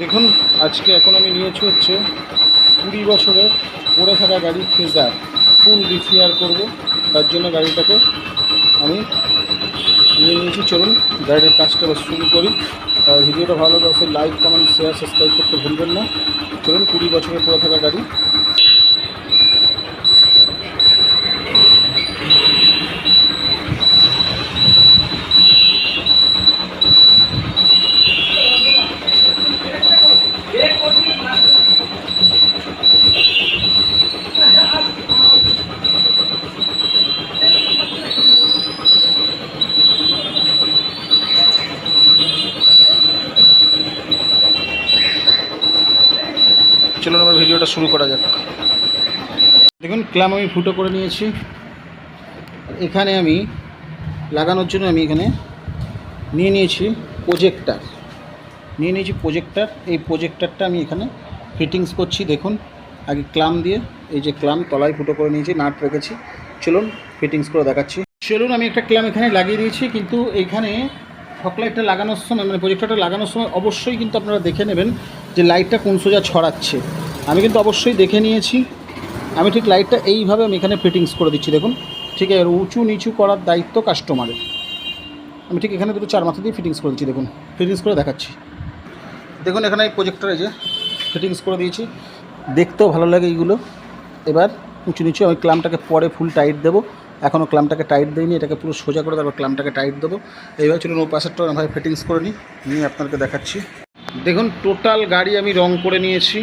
দেখুন, আজকে এখন আমি নিয়েছি হচ্ছে কুড়ি বছরের পড়ে থাকা গাড়ি ফেজার। ফুল রিফেয়ার করব, তার জন্য গাড়িটাকে আমি নিয়ে নিয়েছি। চলুন, গাড়িটার কাজটা শুরু করি। আর ভিডিওটা ভালো লাগলে অবশ্যই লাইক কমেন্ট শেয়ার সাবস্ক্রাইব করতে ভুলবেন না। চলুন, কুড়ি বছরের পড়ে থাকা গাড়ি। চলুন আমার ভিডিওটা শুরু করা যাক। দেখুন, ক্লাম আমি ফুটো করে নিয়েছি। এখানে আমি লাগানোর জন্য আমি এখানে নিয়ে নিয়েছি প্রজেক্টার নিয়ে নিয়েছি প্রজেক্টার এই প্রজেক্টারটা আমি এখানে ফিটিংস করছি, দেখুন। আগে ক্লাম দিয়ে, এই যে ক্লাম তলায় ফুটো করে নিয়েছি, নাট রেখেছি। চলুন ফিটিংস করে দেখাচ্ছি। চলুন, আমি একটা ক্লাম এখানে লাগিয়ে দিয়েছি, কিন্তু এইখানে ফকলাইটটা লাগানোর সময় মানে প্রজেক্টরটা লাগানোর সময় অবশ্যই কিন্তু আপনারা দেখে নেবেন যে লাইটটা কোন সোজা ছড়াচ্ছে। আমি কিন্তু অবশ্যই দেখে নিয়েছি। আমি ঠিক লাইটটা এইভাবে আমি এখানে ফিটিংস করে দিচ্ছি, দেখুন। ঠিক আছে উঁচু নিচু করার দায়িত্ব কাস্টমারের আমি ঠিক এখানে দুটো চার মাথা দিয়ে ফিটিংস করে দিচ্ছি, দেখুন। ফিটিংস করে দেখাচ্ছি। দেখুন এখানে এই প্রজেক্টরে যে ফিটিংস করে দিয়েছি। দেখতেও ভালো লাগে এইগুলো। এবার উঁচু নিচু আমি ক্লামটাকে পরে ফুল টাইট দেবো। এখনও ক্লামটাকে টাইট দিইনি, এটাকে পুরো সোজা করে তারপর ক্লামটাকে টাইট দেবো। এইবার চলুন ও পাশেরটা ভাই ফিটিংস করে নিই, নিয়ে আপনাকে দেখাচ্ছি। দেখুন টোটাল গাড়ি আমি রং করে নিয়েছি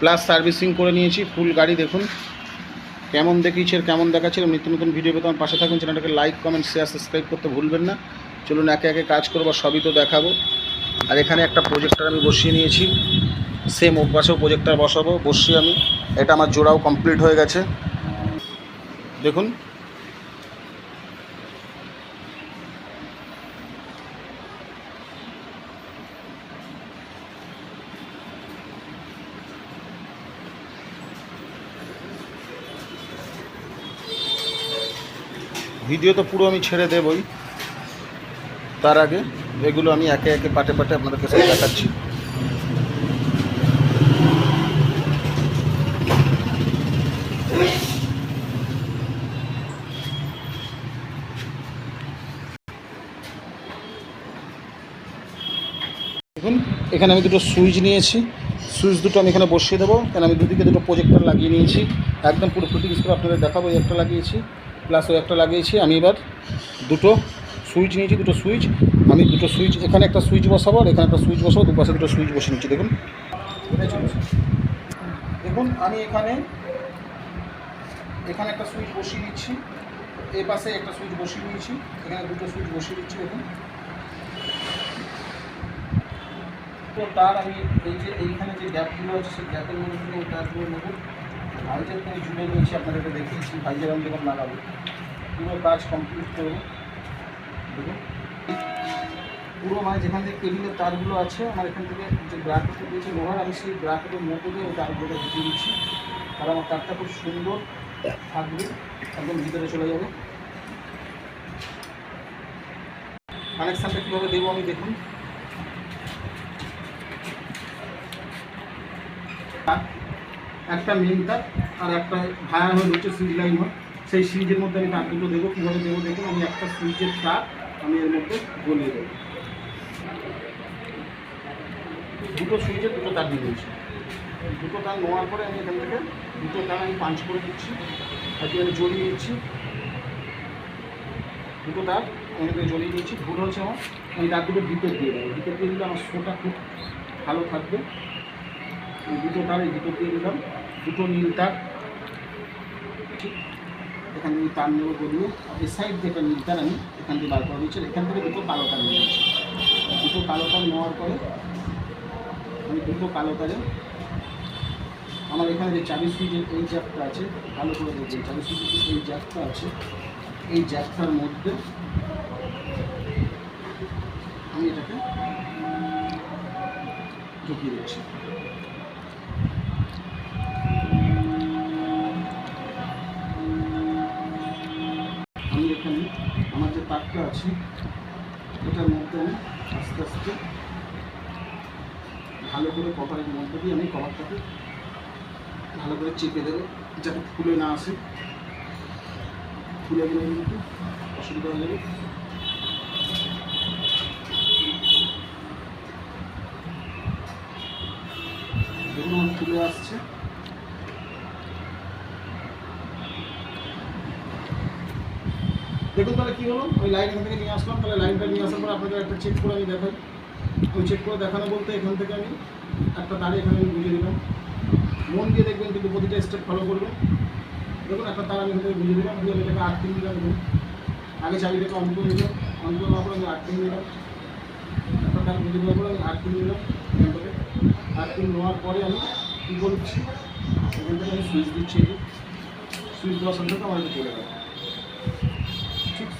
প্লাস সার্ভিসিং করে নিয়েছি ফুল গাড়ি দেখুন। কেমন দেখিয়েছে আর কেমন দেখাচ্ছে নিত্য নতুন ভিডিও পেতে আমার পাশে থাকুন চ্যানেলটাকে লাইক কমেন্ট শেয়ার সাবস্ক্রাইব করতে ভুলবেন না। চলুন একে একে কাজ করব সবই তো দেখাবো। আর এখানে একটা প্রজেক্টর আমি বসিয়ে নিয়েছি সেম ওপাশেও প্রজেক্টর বসাবো, বসিয়ে আমি, এটা আমার জোড়াও কমপ্লিট হয়ে গেছে। দেখুন। ভিডিও তো পুরো আমি ছেড়ে দেবই। তার আগে এগুলো আমি একে একে পাটে পাটে আপনাদেরকে সব দেখাচ্ছি দেখুন এখানে আমি দুটো সুইচ নিয়েছি। সুইচ দুটো আমি এখানে বসিয়ে দেবো। কেন আমি দুদিকে দুটো প্রজেক্টর লাগিয়ে নিয়েছি। একদম পুরো ফিটিংস করে আপনাদের দেখাবো একটা লাগিয়েছি প্লাস ওই একটা লাগিয়েছি। আমি এবার দুটো সুইচ নিয়েছি, দুটো সুইচ। আমি দুটো সুইচ, এখানে একটা সুইচ বসাবো আর এখানে একটা সুইচ বসাবো, দুপাশে দুটো সুইচ বসে নিচ্ছি। দেখুন। দেখুন, আমি এখানে এখানে একটা সুইচ বসিয়ে নিচ্ছি। এই পাশে একটা সুইচ বসিয়ে নিয়েছি। এখানে দুটো সুইচ বসিয়ে দিচ্ছি, দেখুন। তো তার আমি এই যে এইখানে যে গ্যাপগুলো আছে, সেই গ্যাপের মধ্যে থেকে এই তারগুলো নেব আমি জুড়ে নিয়েছি, আপনাদেরকে দেখিয়েছি, ভাইজার আমি যখন লাগাবো, পুরো কাজ কমপ্লিট করব। পুরো মানে যেখান থেকে কেবিলের তারগুলো আছে, আমার এখান থেকে যে ব্রাকেটটা দিয়েছে লোহার, আমি সেই ব্রাকেটের মধ্যে দিয়ে ওই তারগুলো ঢুকিয়ে দিচ্ছি। তাহলে আমার তারটা খুব সুন্দর থাকবে, একদম ভিতরে চলে যাবে। কানেকশানটা কীভাবে দেবো আমি দেখুন। একটা মেইন তার আর একটা ভায়া হয়ে হচ্ছে সুইচ লাইন হয়। সেই সুইচের মধ্যে আমি তার দুটো দেবো, কীভাবে দেবো দেখুন, আমি একটা সুইচের তার, আমি এর মধ্যে গলিয়ে দেবো। দুটো সুইচের দুটো তার দিয়ে দিয়েছি দুটো তার নেওয়ার পরে আমি এখান থেকে দুটো তার আমি পাঞ্চ করে দিচ্ছি আর কি আমি জড়িয়ে দিচ্ছি। দুটো তার আমি এখান জড়িয়ে দিয়েছি ভুল হচ্ছে আমার, আমি তার দুটো ভিতর দিয়ে দেবো। ভিতর দিয়ে দিলে আমার শোটা খুব ভালো থাকবে। দুটো তার এই ভিতর দিয়ে দিলাম। দুটো নীল তার। এখানে আমি তার নেব গলিয়ে আর এই সাইড থেকে নীল তার, আমি এখান থেকে বার করে দিচ্ছি। এখান থেকে দুটো কালো তার নিয়ে নিচ্ছি। দুটো কালো তার নেওয়ার পরে আমি দুটো কালো তারে আমার এখানে যে চাবি সুইচের এই জ্যাকটা আছে, ভালো করে দেখবেন, চাবি সুইচের এই জ্যাকটা আছে, এই জ্যাকটার মধ্যে আমি এটাকে ঢুকিয়ে দিচ্ছি আমি এখানে আমার আছে। এটার মধ্যে আমি আস্তে আস্তে ভালো করে কভারের মধ্যে দিয়ে আমি কভারটাকে ভালো করে চেপে দেবো, যাতে খুলে না আসে। খুলে গেলে কিন্তু অসুবিধা হয়ে যাবে দেখুন আমার খুলে আসছে দেখুন তাহলে কী হলো? ওই লাইন এখান থেকে নিয়ে আসলাম, তাহলে লাইনটা নিয়ে আসার পর আপনাদের একটা চেক করে আমি দেখাই। ওই চেক করে দেখানো বলতে এখান থেকে আমি একটা তারে এখানে আমি বুঝে দিলাম। মন দিয়ে দেখবেন কিন্তু প্রতিটা স্টেপ ফলো করবেন। দেখুন, একটা তার আমি এখান থেকে বুঝে দিলাম, দিয়ে আমি এটাকে আট তিন দিলাম আগে চাবিটাকে অন করে দিলাম অন করে পর আমি আট তিন দিলাম একটা তার বুঝে দেওয়ার পর আমি আট তিন দিলাম এখান থেকে আট তিন নেওয়ার পরে আমি কী করছি? এখান থেকে আমি সুইচ দিচ্ছি। সুইচ দেওয়ার সাথে আমার চলে গেল।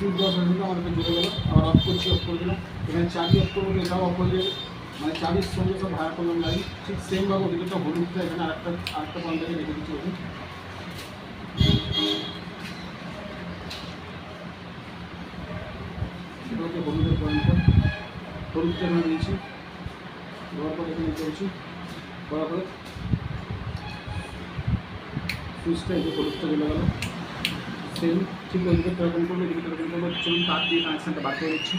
সুইচ দেওয়ার সাথে আমার এটা চলে গেলো আবার অফ করছি অফ করে দিলাম এখানে চাবি অফ করব এটাও অফ হয়ে যাবে মানে চাবির সঙ্গে সব ভাড়া করলাম লাইন ঠিক সেমভাবে ওদিকে হলুদটা এখানে আরেকটা আরেকটা পয়েন্ট থেকে রেখে দিচ্ছি এটা হলুদের পয়েন্টটা হলুদটা এখানে এখানে সুইচটা এই যে হলুদটা গেল সেম ঠিক এরকম করবে, এদিকে চলুন তার দিয়ে কানেকশানটা বার করে দিচ্ছি।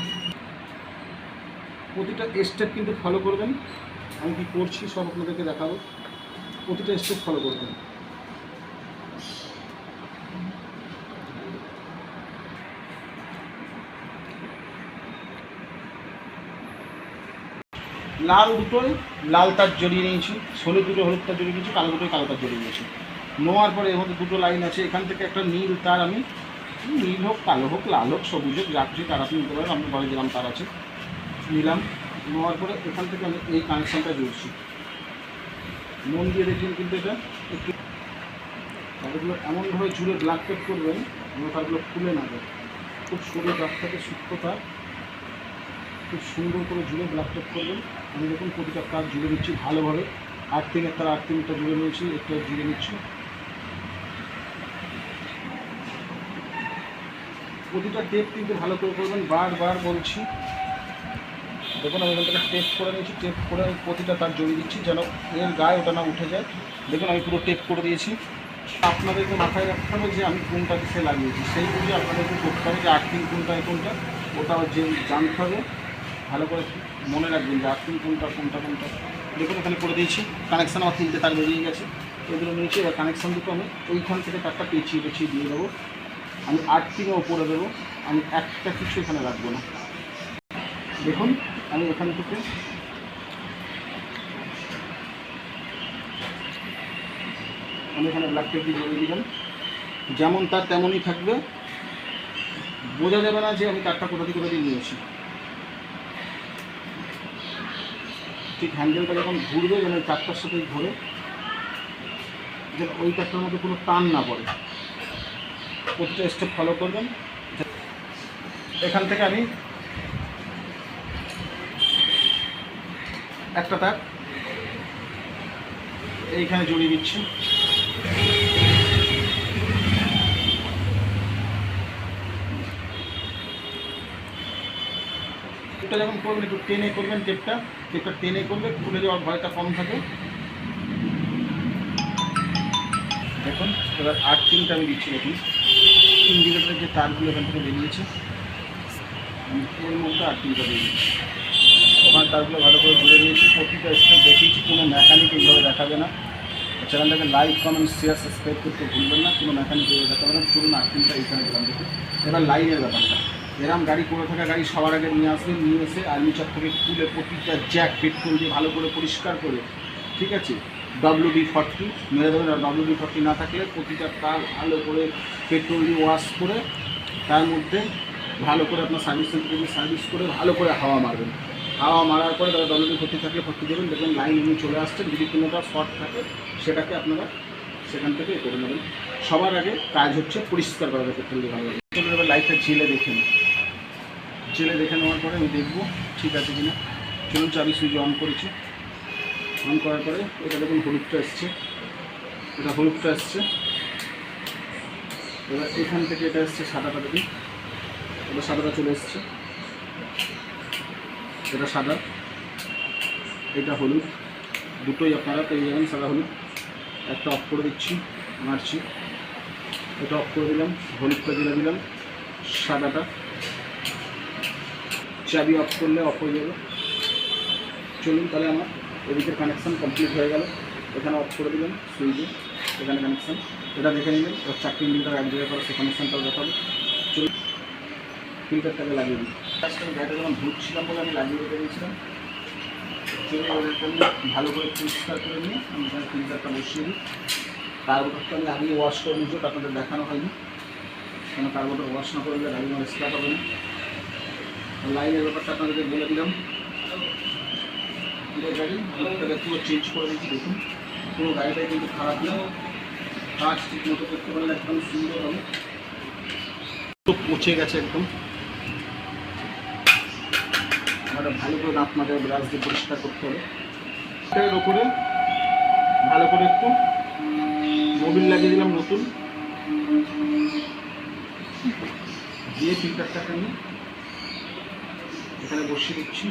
প্রতিটা স্টেপ কিন্তু ফলো করবেন। আমি কী করছি সব আপনাদেরকে দেখাবো। প্রতিটা স্টেপ ফলো করবেন। লাল দুটোই, লাল তার জড়িয়ে নিয়েছি। হলুদ দুটো হলুদ তার জড়িয়ে নিয়েছি, কালো দুটোই কালো তার জড়িয়ে নিয়েছি। নোয়ার পরে এর মধ্যে দুটো লাইন আছে। এখান থেকে একটা নীল তার আমি, নীল হোক, কালো হোক, লাল হোক, সবুজ হোক, যা কিছু তার আপনি নিতে পারেন আপনি ঘরে দিলাম তার আছে। নিলাম। নেওয়ার পরে এখান থেকে আমি এই কানেকশানটা জুড়ছি। মন দিয়ে দেখবেন কিন্তু এটা একটু। তারগুলো এমনভাবে জুড়ে ব্লাক টেপ করবেন, যেন তারগুলো খুলে না যায়। খুব সরু দাগ থেকে সূক্ষ্ম তার। খুব সুন্দর করে জুড়ে ব্লাক টেপ করবেন। আমি দেখুন প্রতিটা তার জুড়ে দিচ্ছি ভালোভাবে। আর্থিংয়ের তার আর্থিংটা জুড়ে নিয়েছি, একটু জুড়ে নিচ্ছি। প্রতিটা টেপ কিন্তু ভালো করে করবেন। বারবার বলছি। দেখুন, আমি এখান থেকে টেপ করে নিয়েছি। টেপ করে আমি প্রতিটা তার জড়িয়ে দিচ্ছি যেন এর গায়ে ওটা না উঠে যায়। দেখুন, আমি পুরো টেপ করে দিয়েছি। আপনাদেরকে মাথায় রাখতে হবে যে আমি কোনটা কিসে লাগিয়েছি। সেই বুঝে আপনাদেরকে করতে হবে যে আর্থিং কোনটা কোনটা। ওটা যে জানতে হবে। ভালো করে মনে রাখবেন যে আর্থিং কোনটা কোনটা কোনটা। দেখুন, এখানে করে দিয়েছি। কানেকশান আমার তিনটে তার বেরিয়ে গেছে। এগুলো নিয়েছি। এবার কানেকশান দুটো আমি ওইখান থেকে তারটা পেঁচিয়ে পেঁচিয়ে দিয়ে দেবো। আমি আর্থিংয়ে ওপরে দেবো, আমি একটা কিছু এখানে রাখব না। দেখুন, আমি এখান থেকে আমি এখানে ব্ল্যাক টেপ দিয়ে জড়িয়ে দিলাম। যেমন তার তেমনই থাকবে। বোঝা যাবে না যে আমি তারটা কোথা থেকে কোথা নিয়েছি। ঠিক হ্যান্ডেলটা যখন ঘুরবে যেন ওই তারটার সাথে ধরে, যেন ওই তারটার মধ্যে কোনো টান না পড়ে। প্রতিটা স্টেপ ফলো করবেন। এখান থেকে আমি একটা তার এইখানে জড়িয়ে দিচ্ছি। টেপটা যখন করবেন, একটু টেনে করবেন টেপটা। টেপটা টেনে করলে খুলে যাওয়ার ভয়টা কম থাকে। দেখুন, এবার আট তিনটা আমি দিচ্ছি দেখুন। ইন্ডিকেটারের যে তারগুলো এখান থেকে বেরিয়েছে এর মধ্যে আট তিনটা দিয়ে দিচ্ছি ওখানে তারগুলো ভালো করে জুড়ে দিয়েছি প্রতিটা স্টেপ দেখিয়েছি, কোনো মেকানিক এইভাবে দেখাবে না। চ্যানেলটাকে লাইক কমেন্ট শেয়ার সাবস্ক্রাইব করতে ভুলবেন না, কোনো মেকানিক এইভাবে দেখাবে না। চলুন তিনটা এইখানে দিলাম দেখুন। এবার লাইনের ব্যাপারটা। এরম গাড়ি পড়ে থাকা গাড়ি সবার আগে নিয়ে আসবেন নিয়ে এসে আর্মি আর্মিচার থেকে তুলে প্রতিটা জ্যাক পেট্রোল দিয়ে ভালো করে পরিষ্কার করে, ঠিক আছে? ডাব্লিউ ডি ফর্টি মেরে দেবেন আর ডাব্লিউ ডি ফর্টি না থাকলে প্রতিটা তার ভালো করে পেট্রোল দিয়ে ওয়াশ করে তার মধ্যে ভালো করে আপনার সার্ভিস সেন্টারে সার্ভিস করে ভালো করে হাওয়া মারবেন। হাওয়া মারার পরে তারা ডলবি ফর্টি থাকলে ভর্তি দেবেন, দেখবেন লাইন এমনি চলে আসছে যদি কোনোটা শর্ট থাকে, সেটাকে আপনারা সেখান থেকে এ করে নেবেন। সবার আগে কাজ হচ্ছে পরিষ্কার করা পেট্রোল দিয়ে ভালো এবার লাইটটা জেলে দেখে নিই। জেলে দেখে নেওয়ার পরে আমি দেখব ঠিক আছে কিনা। চলুন চাবি সুইচ অন করেছি। অন করার পরে এটা দেখুন হলুদটা এসছে। এটা হলুদটা এসছে। এবার এখান থেকে এটা এসছে সাদাটা দেখুন এবার সাদাটা চলে এসছে। এটা সাদা। এটা হলুদ। দুটোই আপনারা পেয়ে যাবেন সাদা হলুদ। একটা অফ করে দিচ্ছি মারছি এটা অফ করে দিলাম, হলুদটা দিয়ে দিলাম, সাদাটা। চাবি অফ করলে অফ হয়ে যাবে। চলুন তাহলে আমার এদিকের কানেকশান কমপ্লিট হয়ে গেল। এখানে অফ করে দিলাম সুইচে এখানে কানেকশান এটা দেখে নিলেন এবার চারটি ইঞ্জিনটা এক জায়গায় করা সেই কানেকশানটাও দেখাবো চলুন ফিল্টারটাকে লাগিয়ে দিই। ফার্স্ট আমি গাড়িটা যখন ধুচ্ছিলাম বলে আমি লাগিয়ে রেখে দিয়েছিলাম ভালো করে পরিষ্কার করে নিয়ে আমি এখানে ফিল্টারটা বসিয়ে দিই। কার্বোটারটা আমি আগে ওয়াশ করে নিয়েছি, ওটা আপনাদের দেখানো হয়নি। কেন কার্বোটার ওয়াশ না করলে গাড়ি আমার স্টার্ট হবে না। লাইনের ব্যাপারটা আপনাদেরকে বলে দিলাম। পুরো গাড়ি লোকটাকে পুরো চেঞ্জ করে দিচ্ছি দেখুন। পুরো গাড়িটাই কিন্তু খারাপ না। কাজ ঠিক মতো করতে পারলে একদম সুন্দর হবে। তো পচে গেছে একদম। আমরা ভালো করে দাঁত মাঝে ব্রাশ দিয়ে পরিষ্কার করতে হবে। এর ওপরে ভালো করে একটু মোবিল লাগিয়ে দিলাম নতুন। দিয়ে ফিল্টারটাকে আমি এখানে বসিয়ে দিচ্ছি।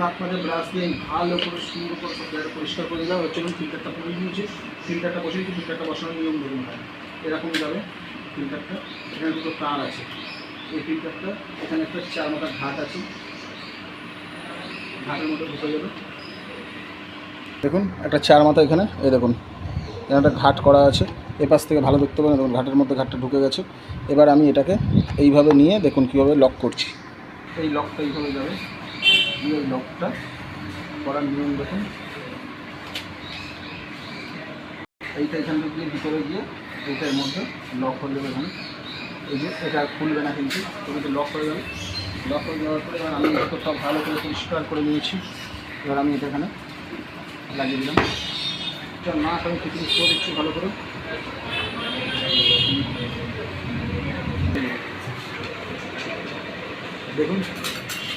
মাঝে ব্রাশ দিয়ে ভালো করে সুন্দর করে সব জায়গাটা পরিষ্কার করে দিলাম হচ্ছে ফিল্টারটা পরে নিয়েছি। ফিল্টারটা বসে দিয়েছি, ফিল্টারটা বসানোর নিয়ম ধরুন হয় এরকম যাবে ফিল্টারটা। এখানে দুটো তার আছে। এই ফিল্টারটা, এখানে একটা চার মাথার ঘাট আছে। ঘাটের মধ্যে ঢুকে যাবে। দেখুন, একটা চার মাথা এখানে, এই দেখুন। এখানে একটা ঘাট করা আছে। এ পাশ থেকে ভালো দেখতে পাবেন, দেখুন, ঘাটের মধ্যে ঘাটটা ঢুকে গেছে। এবার আমি এটাকে এইভাবে নিয়ে দেখুন কীভাবে লক করছি। এই লকটা এইভাবে যাবে। দিয়ে লকটা করার নিয়ম দেখুন। এইটা এখান থেকে গিয়ে ভিতরে গিয়ে এইটার মধ্যে লক হয়ে যাবে এখানে। এই যে এটা খুলবে না কিন্তু কিন্তু লক হয়ে যাবে লক হয়ে যাওয়ার পরে এবার আমি সব ভালো করে পরিষ্কার করে নিয়েছি। এবার আমি এটা এখানে লাগিয়ে দিলাম। না আমি ফিটিং করে দিচ্ছি ভালো করে। দেখুন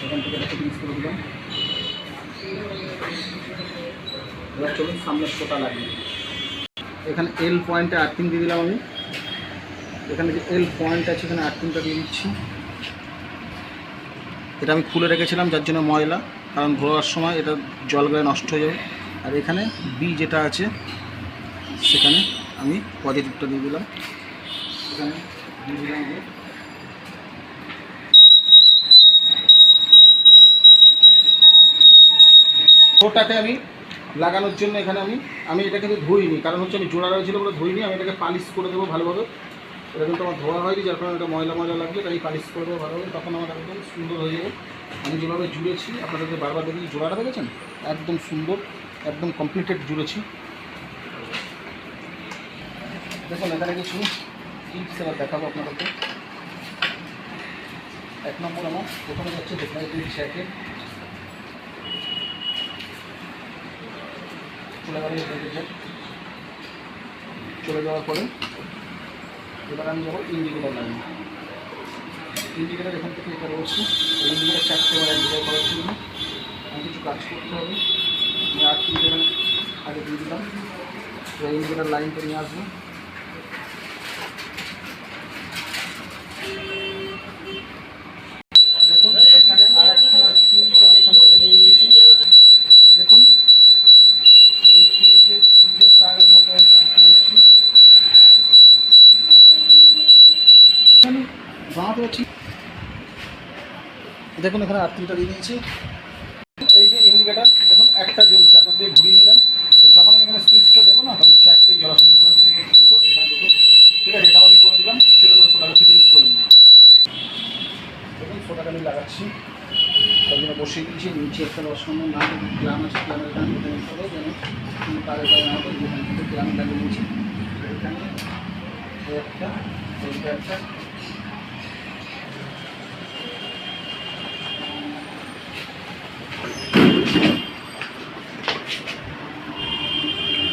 এখান থেকে একটা ফিটিংস করে দিলাম। এবার চলুন সামনে ফোটা লাগিয়ে। এখানে এল পয়েন্টে আর্থিং দিয়ে দিলাম আমি। এখানে যে এল পয়েন্ট আছে, এখানে আর্থিংটা দিয়ে দিচ্ছি। এটা আমি খুলে রেখেছিলাম, যার জন্য ময়লা, কারণ ধোয়ার সময় এটা জল গায়ে নষ্ট হয়ে যাবে। আর এখানে বি যেটা আছে, সেখানে আমি পজিটিভটা দিয়ে দিলাম। এখানে দিয়ে দিলাম ওটাতে আমি লাগানোর জন্য এখানে আমি আমি এটা কিন্তু ধুইনি, কারণ হচ্ছে আমি জোড়া রয়েছিল বলে ধুইনি, আমি এটাকে পালিশ করে দেবো ভালোভাবে। এটা কিন্তু আমার ধোয়া হয়নি, যার কারণে এটা ময়লা ময়লা লাগবে তাই পালিশ করে দেবো ভালোভাবে, তখন আমার একদম সুন্দর হয়ে যাবে। আমি যেভাবে জুড়েছি, আপনাদেরকে বারবার দেখি জোড়াটা দেখেছেন? একদম সুন্দর, একদম কমপ্লিটেড জুড়েছি। দেখুন, এখানে কিছু টিপস এবার দেখাবো আপনাদেরকে। এক নম্বর আমার, প্রথমে যাচ্ছে দেখলাম জ্যাকেট চলে গেল চলে যাওয়ার পরে এবার আমি যাব ইন্ডিকেটার লাইন ইন্ডিকেটার এখান থেকে এটা রয়েছে। ইন্ডিকেটার চারটে বার এক করার জন্য আমি কিছু কাজ করতে হবে। আমি আট মিনিট আগে দিয়ে দিলাম। ইন্ডিকেটার লাইনটা নিয়ে আসব দেখুন এখানে আর একখানা সুইচ আমি এখান থেকে নিয়ে নিয়েছি দেখুন এই সুইচের সুইচের তারের মধ্যে আমি ঢুকিয়ে দিচ্ছি বাঁধতে পারছি দেখুন, এখানে আর্থিংটা দিয়ে দিয়েছি। এই যে ইন্ডিকেটার দেখুন, একটা জ্বলছে, আপনার দিয়ে ঘুরিয়ে নিলাম যখন আমি এখানে সুইচটা দেবো না, তখন চারটেই জ্বলা শুরু দুটো ঠিক আছে, এটাও আমি করে দিলাম। চলে যাব সোটাকে ফিটিংস করে নিই। দেখুন সোটাটা আমি লাগাচ্ছি। তাই জন্য বসিয়ে দিয়েছি, নিচে একটা রসম্য না গ্রাম আছে, গ্রামের এখানে কেটে যেন। তারে পারে না এখান লাগিয়ে নিয়েছি একটা একটা।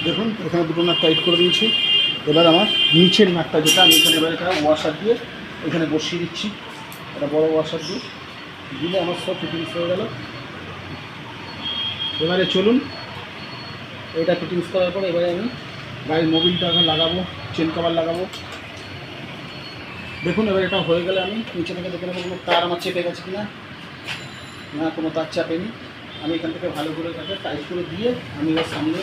দেখুন, এখানে দুটো নাট টাইট করে দিয়েছি। এবার আমার নিচের নাটটা যেটা, আমি এখানে এবার এটা ওয়াশার দিয়ে এখানে বসিয়ে দিচ্ছি। একটা বড় ওয়াশার দিয়ে। দিলে আমার সব ফিটিংস হয়ে গেল। এবারে চলুন। এটা ফিটিংস করার পরে এবারে আমি গাড়ির মোবিলটা এখন লাগাবো চেন কভার লাগাবো। দেখুন, এবার এটা হয়ে গেলে আমি নিচে থেকে দেখে নেব কোনো তার আমার চেপে গেছে কিনা। না, কোনো তার চাপেনি। আমি এখান থেকে ভালো করে তাকে টাইট করে দিয়ে আমি এবার সামনে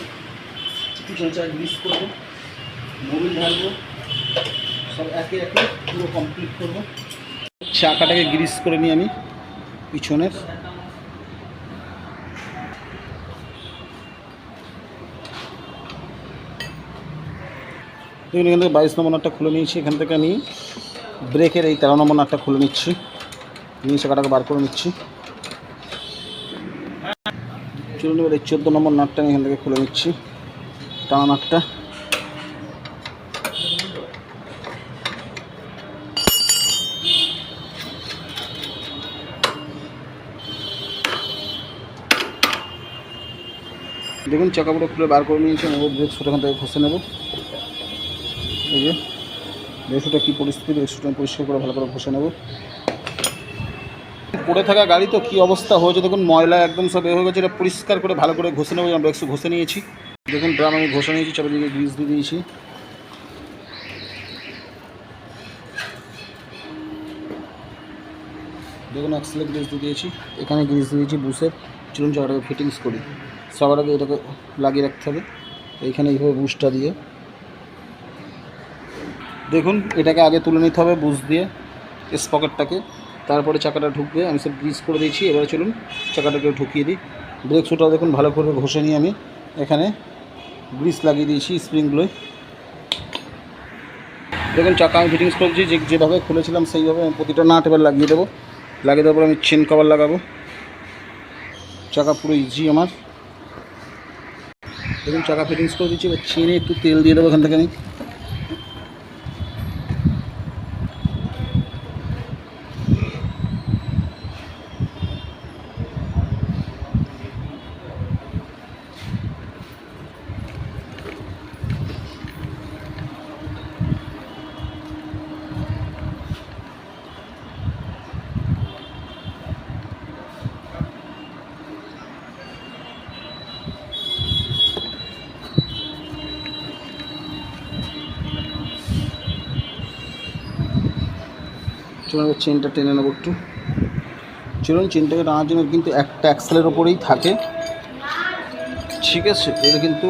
পিছনে চার গ্রিস করব মোবিল ঢালবো, সব একে একে পুরো কমপ্লিট করব। চাকাটাকে গ্রিস করে নিই আমি পিছনের এখান থেকে বাইশ নম্বর নাটটা খুলে নিয়েছি, এখান থেকে আমি ব্রেকের এই তেরো নম্বর নাটটা খুলে নিচ্ছি। নিয়ে চাকাটাকে বার করে নিচ্ছি। চলুন এবার এই চোদ্দ নম্বর নাটটা আমি এখান থেকে খুলে নিচ্ছি। টানা নাটটা দেখুন চাকাপুরো খুলে বার করে নিয়েছি, নেব ব্রেক শুট এখান থেকে ঘষে নেব। এই যে ব্রেকশুটা কী পরিস্থিতি ব্রেকশুটা আমি পরিষ্কার করে ভালো করে ঘষে নেব। পড়ে থাকা গাড়ি তো কী অবস্থা হয়েছে দেখুন, ময়লা একদম সব এ হয়ে গেছে, এটা পরিষ্কার করে ভালো করে ঘষে নেব একটু ঘষে নিয়েছি। দেখুন, ড্রাম আমি ঘষে নিয়েছি চারিদিকে গ্রিস দিয়ে দিয়েছি। দেখুন অ্যাক্সেলে গ্রিস দিয়ে দিয়েছি। এখানে গ্রিস দিয়েছি বুসের চলুন, জায়গাটাকে ফিটিংস করি। সবার আগে এটাকে লাগিয়ে রাখতে হবে। এইখানে এইভাবে বুসটা দিয়ে। দেখুন, এটাকে আগে তুলে নিতে হবে বুস দিয়ে স্পকেটটাকে তারপরে চাকাটা ঢুকবে, আমি সব গ্রিস করে দিয়েছি। এবারে চলুন চাকাটাকে ঢুকিয়ে দিই। ব্রেক শুটাও দেখুন, ভালো করে ঘষে নিয়ে আমি। এখানে গ্রিস লাগিয়ে দিয়েছি স্প্রিংগুলোয় দেখুন চাকা আমি ফিটিংস করছি, যে যেভাবে খুলেছিলাম সেইভাবে আমি প্রতিটা নাট এবার লাগিয়ে দেবো। লাগিয়ে দেওয়ার পর আমি চেন কভার লাগাবো। চাকা পুরো ইজি আমার। দেখুন, চাকা ফিটিংস করে দিচ্ছি, এবার চেনে একটু তেল দিয়ে দেবো এখান থেকে আমি। চলুন চেনটা টেনে নেব একটু। চলুন চেনটাকে টানার জন্য কিন্তু একটা অ্যাক্সেলের ওপরেই থাকে। ঠিক আছে, এটা কিন্তু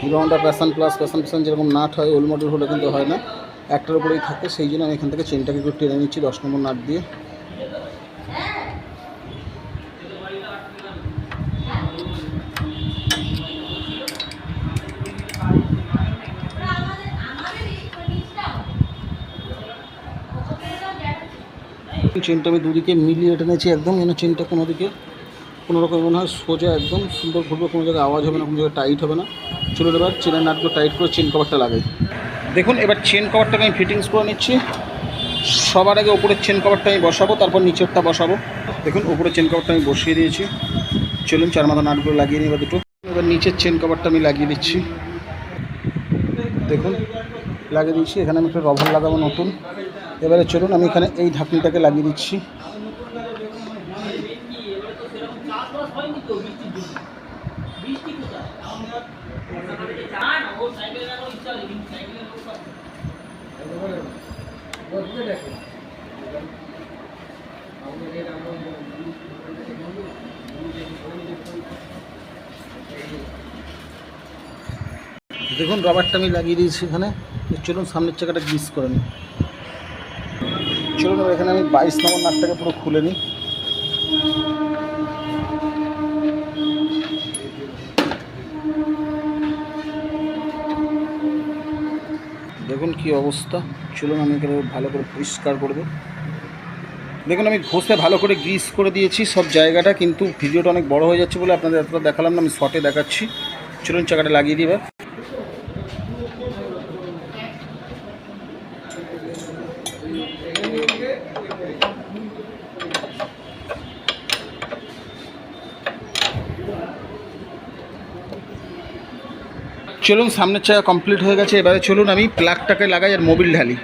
Hero Honda Passion Plus Passion Passion যেরকম নাট হয় ওল মডেল হলে কিন্তু হয় না। একটার উপরেই থাকে, সেই জন্য আমি এখান থেকে চেনটাকে একটু টেনে নিচ্ছি দশ নম্বর নাট দিয়ে। চেনটা আমি দুদিকে মিলিয়ে টেনেছি একদম যেন চেনটা কোনো দিকে, কোনো রকম মনে হয় সোজা একদম, সুন্দর ঘুরবে, কোনো জায়গায় আওয়াজ হবে না, কোনো জায়গায় টাইট হবে না। চলুন এবার চেনের নাটগুলো টাইট করে চেন কভারটা লাগাই। দেখুন, এবার চেন কভারটাকে আমি ফিটিংস করে নিচ্ছি। সবার আগে ওপরের চেন কভারটা আমি বসাবো, তারপর নিচেরটা বসাবো। দেখুন ওপরের চেন কভারটা আমি বসিয়ে দিয়েছি। চলুন, চার মাথা নাটগুলো লাগিয়ে নিই দুটো। এবার নিচের চেন কভারটা আমি লাগিয়ে দিচ্ছি। দেখুন, লাগিয়ে দিচ্ছি এখানে আমি একটা রবার লাগাবো নতুন। এবারে চলুন, আমি এখানে এই ঢাকনিটাকে লাগিয়ে দিচ্ছি। দেখুন রবারটা আমি লাগিয়ে দিয়েছি এখানে। চলুন, সামনের চাকাটা গ্রিস করে নিই। চলুন এখানে আমি বাইশ নম্বর নাটটাকে পুরো খুলে নিই। দেখুন কি অবস্থা। চলুন, আমি এখানে ভালো করে পরিষ্কার করব দেখুন, আমি ঘষে ভালো করে গ্রিস করে দিয়েছি সব জায়গাটা, কিন্তু ভিডিওটা অনেক বড় হয়ে যাচ্ছে বলে আপনাদের এতটা দেখালাম না, আমি শর্টে দেখাচ্ছি। চলুন, চাকাটা লাগিয়ে দিই চলুন, সামনের চাকা কমপ্লিট হয়ে গেছে, এবারে চলুন আমি প্লাগটাকে লাগাই আর মোবিল ঢালি।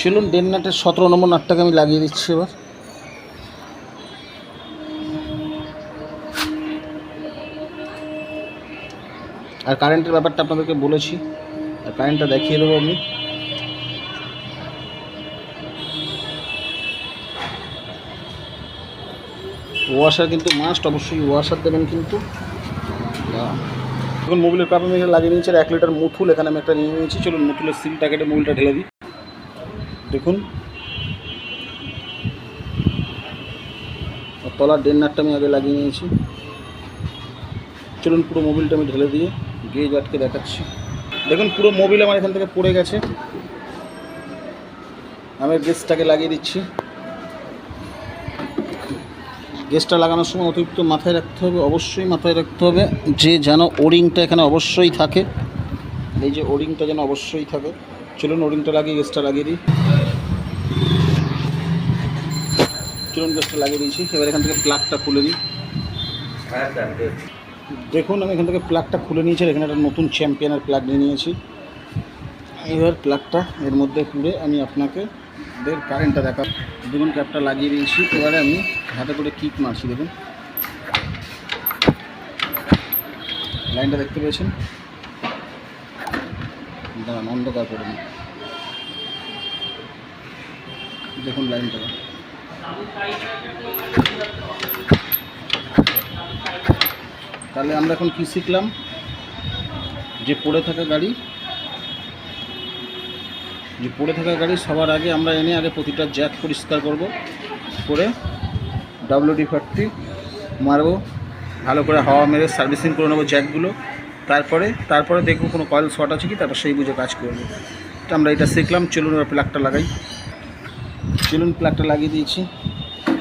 চলুন ডেন নাটের সতেরো নম্বর নাটটাকে আমি লাগিয়ে দিচ্ছি এবার। আর কারেন্টের ব্যাপারটা আপনাদেরকে বলেছি, আর কারেন্টটা দেখিয়ে দেবো আমি। ওয়াশার কিন্তু মাস্ট অবশ্যই ওয়াশার দেবেন কিন্তু। এখন মোবিলের পাম্প আমি এখানে লাগিয়ে নিয়েছি আর এক লিটার মুথুল এখানে আমি একটা নিয়ে নিয়েছি। চলুন মুথুলের সিলটা কেটে মোবিলটা ঢেলে দিই। দেখুন। তলার ডেন নাটটা আমি আগে লাগিয়ে নিয়েছি। চলুন পুরো মোবিলটা আমি ঢেলে দিয়ে গেজ আটকে দেখাচ্ছি। দেখুন, পুরো মোবিল আমার এখান থেকে পড়ে গেছে। আমি গেজটাকে লাগিয়ে দিচ্ছি। গেজটা লাগানোর সময় অতিরিক্ত মাথায় রাখতে হবে, অবশ্যই মাথায় রাখতে হবে যে যেন ওরিংটা এখানে অবশ্যই থাকে। এই যে ওরিংটা যেন অবশ্যই থাকে। চলুন ওরিংটা লাগিয়ে গেজটা লাগিয়ে দিই। চলুন গেজটা লাগিয়ে দিয়েছি। এবার এখান থেকে প্লাগটা খুলে দিই। দেখুন, আমি এখান থেকে প্লাগটা খুলে নিয়েছি এখানে একটা নতুন চ্যাম্পিয়নের প্লাগ নিয়ে নিয়েছি। এবার প্লাগটা এর মধ্যে খুলে আমি আপনাকে দের কারেন্টটা দেখা। দেখুন ক্যাপটা লাগিয়ে দিয়েছি। এবারে আমি হাতে করে কিক মারছি, দেখুন। লাইনটা দেখতে পেয়েছেন? দাঁড়ান, অন্ধকার করে নিই। দেখুন লাইনটা তাহলে আমরা এখন কি শিখলাম? যে পড়ে থাকা গাড়ি যে পড়ে থাকা গাড়ি সবার আগে আমরা এনে আগে প্রতিটা জ্যাক পরিষ্কার করব, করে ডাব্লিউডি ফাটটি মারবো, ভালো করে হাওয়া মেরে সার্ভিসিং করে নেব জ্যাকগুলো। তারপরে তারপরে দেখব কোনো কয়েল শর্ট আছে কি, তারপর সেই বুঝে কাজ করব। তো আমরা এটা শিখলাম, চলুন এবার প্লাগটা লাগাই। চলুন প্লাগটা লাগিয়ে দিয়েছি।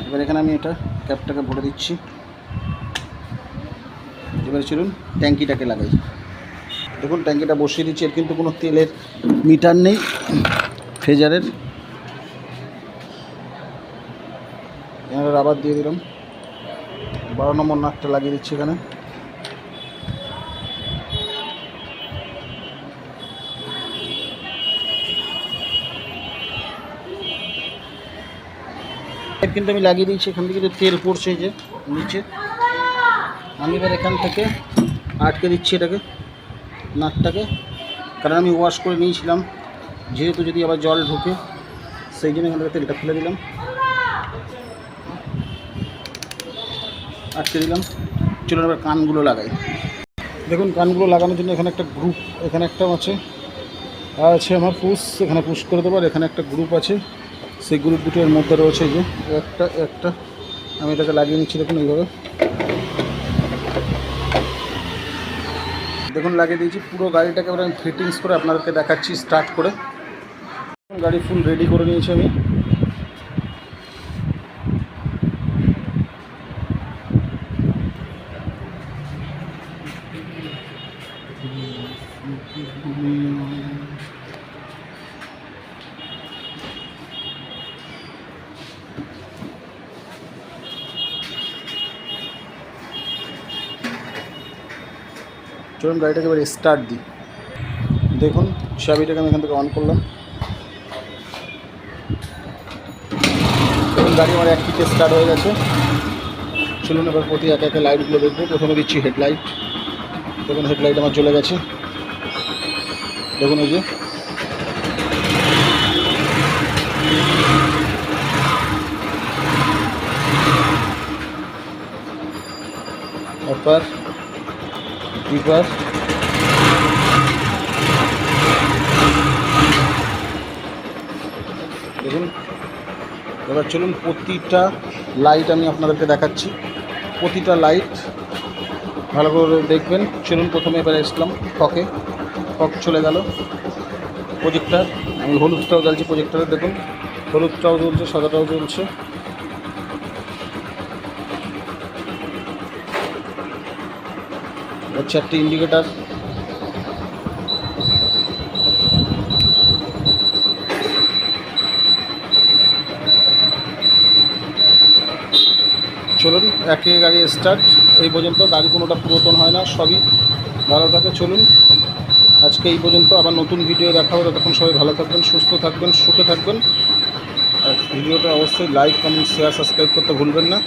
এবার এখানে আমি এটা ক্যাপটাকে ভরে দিচ্ছি। এবার চলুন ট্যাঙ্কিটাকে লাগাই। দেখুন, ট্যাঙ্কিটা বসিয়ে দিচ্ছি, এর কিন্তু কোনো তেলের মিটার নেই, ফ্রেজারের। এখানে রাবার দিয়ে দিলাম। বারো নম্বর নাটটা লাগিয়ে দিচ্ছি এখানে। কিন্তু আমি লাগিয়ে দিয়েছি, এখান থেকে তেল পড়ছে যে নিচে। আমি এবার এখান থেকে আটকে দিচ্ছি এটাকে। নাটটাকে কারণ আমি ওয়াশ করে নিয়েছিলাম, যেহেতু যদি আবার জল ঢোকে, সেই জন্য এখান থেকে তেলটা ফেলে দিলাম। আটকে দিলাম। চলুন এবার কানগুলো লাগাই। দেখুন, কানগুলো লাগানোর জন্য এখানে একটা গ্রুপ এখানে একটা আছে। আর আছে আমার পুশ এখানে পুশ করে দেবো এখানে একটা গ্রুপ আছে। সেই গ্রুপ দুটো এর মধ্যে রয়েছে যে, একটা একটা। আমি এটাকে লাগিয়ে নিচ্ছি, দেখুন এইভাবে। দেখুন, লাগিয়ে দিয়েছি। পুরো গাড়িটাকে এবার আমি ফিটিংস করে আপনাদেরকে দেখাচ্ছি স্টার্ট করে। গাড়ি ফুল রেডি করে নিয়েছি আমি। চলুন গাড়িটাকে এবার স্টার্ট দিই। দেখুন, চাবিটাকে আমি এখান থেকে অন করলাম। দেখুন গাড়ি আমার এক কিকে স্টার্ট হয়ে গেছে। চলুন, এবার প্রতি একে একে লাইটগুলো দেখব। প্রথমে দিচ্ছি হেডলাইট দেখুন হেডলাইট আমার চলে গেছে। দেখুন, এই যে। অপার ডিপার দেখুন, এবার চলুন প্রতিটা লাইট আমি আপনাদেরকে দেখাচ্ছি। প্রতিটা লাইট ভালো করে দেখবেন। চলুন প্রথমে এবার এসলাম ফকে ফক চলে গেল। প্রজেক্টার আমি হলুদটাও জ্বালছি প্রজেক্টারে দেখুন। হলুদটাও জ্বলছে, সাদাটাও জ্বলছে। এবার চারটি ইন্ডিকেটার চলুন একে গাড়ি স্টার্ট এই পর্যন্ত গাড়ি কোনোটা পুরাতন হয় না, সবই ভালো থাকে। চলুন, আজকে এই পর্যন্ত আবার নতুন ভিডিও দেখা হবে ততক্ষণ সবাই ভালো থাকবেন, সুস্থ থাকবেন, সুখে থাকবেন। আর ভিডিওটা অবশ্যই লাইক কমেন্ট শেয়ার সাবস্ক্রাইব করতে ভুলবেন না।